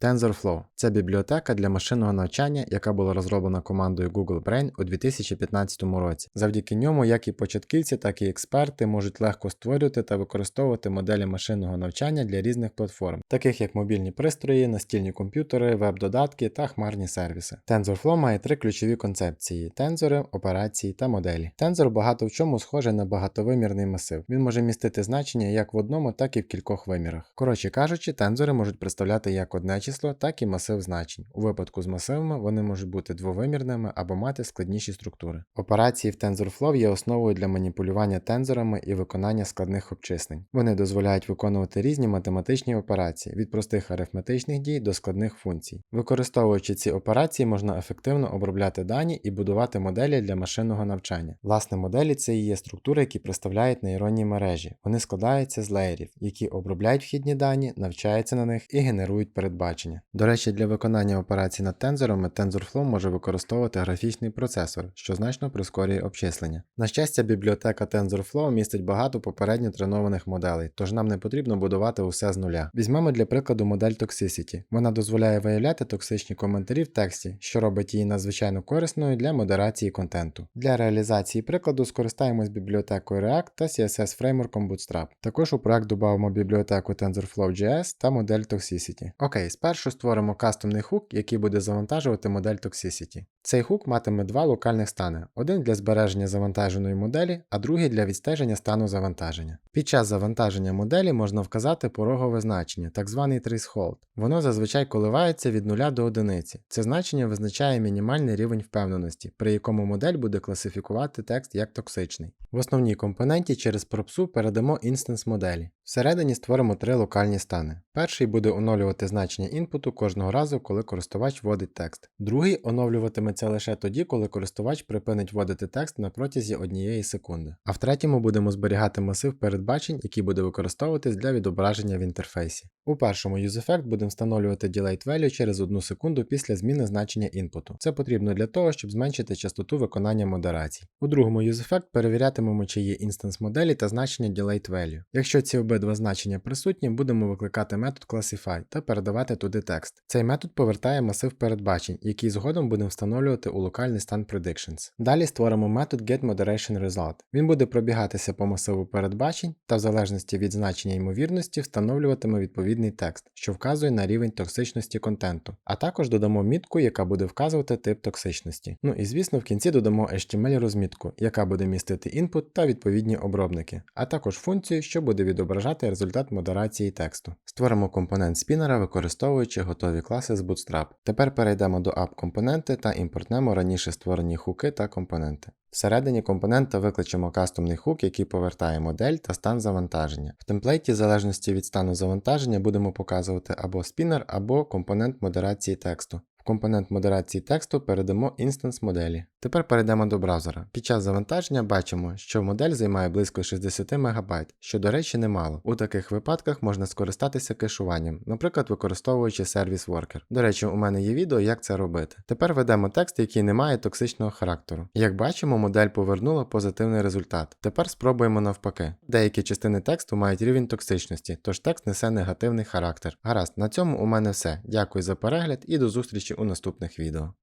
TensorFlow це бібліотека для машинного навчання, яка була розроблена командою Google Brain у 2015 році. Завдяки ньому як і початківці, так і експерти можуть легко створювати та використовувати моделі машинного навчання для різних платформ, таких як мобільні пристрої, настільні комп'ютери, веб-додатки та хмарні сервіси. TensorFlow має три ключові концепції: тензори, операції та моделі. Тензор багато в чому схожий на багатовимірний масив. Він може містити значення як в одному, так і в кількох вимірах. Коротше кажучи, тензори можуть представляти як одне число, так і масив значень. У випадку з масивами вони можуть бути двовимірними або мати складніші структури. Операції в TensorFlow є основою для маніпулювання тензорами і виконання складних обчислень. Вони дозволяють виконувати різні математичні операції від простих арифметичних дій до складних функцій. Використовуючи ці операції, можна ефективно обробляти дані і будувати моделі для машинного навчання. Власне, моделі це і є структури, які представляють нейронні мережі. Вони складаються з леєрів, які обробляють вхідні дані, навчаються на них і генерують передбачення. До речі, для виконання операцій над тензорами TensorFlow може використовувати графічний процесор, що значно прискорює обчислення. На щастя, бібліотека TensorFlow містить багато попередньо тренованих моделей, тож нам не потрібно будувати усе з нуля. Візьмемо для прикладу модель Toxicity. Вона дозволяє виявляти токсичні коментарі в тексті, що робить її надзвичайно корисною для модерації контенту. Для реалізації прикладу скористаємось бібліотекою React та CSS фреймворком Bootstrap. Також у проект додамо бібліотеку TensorFlow.js та модель Toxicity. Окей, спершу створимо кастомний хук, який буде завантажувати модель Toxicity. Цей хук матиме два локальних стани: один для збереження завантаженої моделі, а другий для відстеження стану завантаження. Під час завантаження моделі можна вказати порогове значення, так званий threshold. Воно зазвичай коливається від 0 до 1. Це значення визначає мінімальний рівень впевненості, при якому модель буде класифікувати текст як токсичний. В основній компоненті через пропсу передамо інстанс моделі. Всередині створимо три локальні стани. Перший буде оновлювати значення інпуту кожного разу, коли користувач вводить текст. Другий оновлюватиметься лише тоді, коли користувач припинить вводити текст на протязі однієї секунди. А в третьому будемо зберігати масив передбачень, який буде використовуватись для відображення в інтерфейсі. У першому UseEffect будемо встановлювати Delayed Value через одну секунду після зміни значення інпуту. Це потрібно для того, щоб зменшити частоту виконання модерацій. У другому UseEffect перевірятимемо, чи є інстанс моделі та значення Delayed Value. Якщо ці обидва значення присутні, будемо викликати метод Classify та передавати туди текст. Цей метод повертає масив передбачень, який згодом будемо встановлювати у локальний стан Predictions. Далі створимо метод GetModeration Він буде пробігатися по масиву передбачень та в залежності від значення ймовірності встановлюватиме відповідний текст, що вказує на рівень токсичності контенту, а також додамо мітку, яка буде вказувати тип токсичності. Ну і звісно, в кінці додамо HTML розмітку, яка буде містити інпут та відповідні обробники, а також функцію, що буде відображати результат модерації тексту. Створимо компонент спінера, використовуючи готові класи з Bootstrap. Тепер перейдемо до app-компоненти та імпортнемо раніше створені хуки та компоненти. Всередині компонента викличемо кастомний хук, який повертає модель та стан завантаження. В темплейті, в залежності від стану завантаження, будемо показувати або спінер, або компонент модерації тексту. В компонент модерації тексту передамо інстанс моделі. Тепер перейдемо до браузера. Під час завантаження бачимо, що модель займає близько 60 МБ, що, до речі, немало. У таких випадках можна скористатися кешуванням, наприклад, використовуючи сервіс Worker. До речі, у мене є відео, як це робити. Тепер ведемо текст, який не має токсичного характеру. Як бачимо, модель повернула позитивний результат. Тепер спробуємо навпаки. Деякі частини тексту мають рівень токсичності, тож текст несе негативний характер. Гаразд, на цьому у мене все. Дякую за перегляд і до зустрічі у наступних відео.